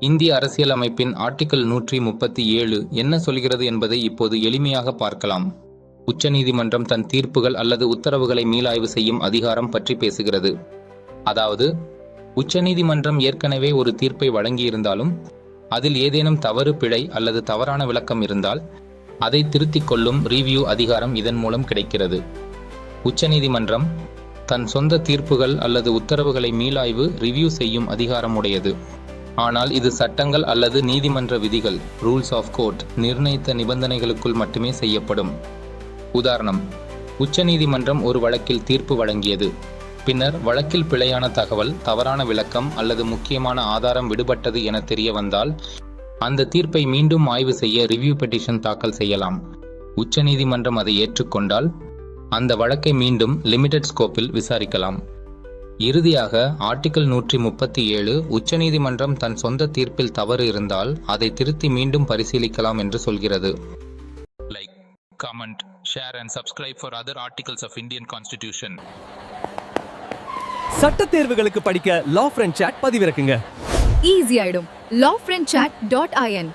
இந்திய அரசியலமைப்பின் ஆர்டிக்கல் நூற்றி முப்பத்தி ஏழு என்ன சொல்கிறது என்பதை இப்போது எளிமையாக பார்க்கலாம். உச்சநீதிமன்றம் தன் தீர்ப்புகள் அல்லது உத்தரவுகளை மீளாய்வு செய்யும் அதிகாரம் பற்றி பேசுகிறது. அதாவது உச்சநீதிமன்றம் ஏற்கனவே ஒரு தீர்ப்பை வழங்கியிருந்தாலும் அதில் ஏதேனும் தவறு பிழை அல்லது தவறான விளக்கம் இருந்தால் அதை திருத்திக் கொள்ளும் ரிவ்யூ அதிகாரம் இதன் மூலம் கிடைக்கிறது. உச்சநீதிமன்றம் தன் சொந்த தீர்ப்புகள் அல்லது உத்தரவுகளை மீளாய்வு ரிவ்யூ செய்யும் அதிகாரம் உடையது. ஆனால் இது சட்டங்கள் அல்லது நீதிமன்ற விதிகள் ரூல்ஸ் ஆஃப் கோர்ட் நிர்ணயித்த நிபந்தனைகளுக்குள் மட்டுமே செய்யப்படும். உதாரணம் உச்சநீதிமன்றம் ஒரு வழக்கில் தீர்ப்பு வழங்கியது. பின்னர் வழக்கில் பிழையான தகவல் தவறான விளக்கம் அல்லது முக்கியமான ஆதாரம் விடுபட்டது என தெரிய வந்தால் அந்த தீர்ப்பை மீண்டும் ஆய்வு செய்ய ரிவ்யூ பெட்டிஷன் தாக்கல் செய்யலாம். உச்சநீதிமன்றம் அதை ஏற்றுக்கொண்டால் அந்த வழக்கை மீண்டும் லிமிடெட் ஸ்கோப்பில் விசாரிக்கலாம். இறுதியாக ஆர்டிகிள் நூற்றி முப்பத்தி ஏழு உச்சநீதிமன்றம் தன் சொந்த தீர்ப்பில் தவறு இருந்தால் அதை திருத்தி மீண்டும் பரிசீலிக்கலாம் என்று சொல்கிறது. Like comment share and subscribe for other articles of Indian constitution சட்டத் தேர்வுகளுக்கு படிக்க லா ஃப்ரெண்ட் சாட் பதிவிறக்குங்க. ஈஸி ஆயிடும். Law friend chat dot IN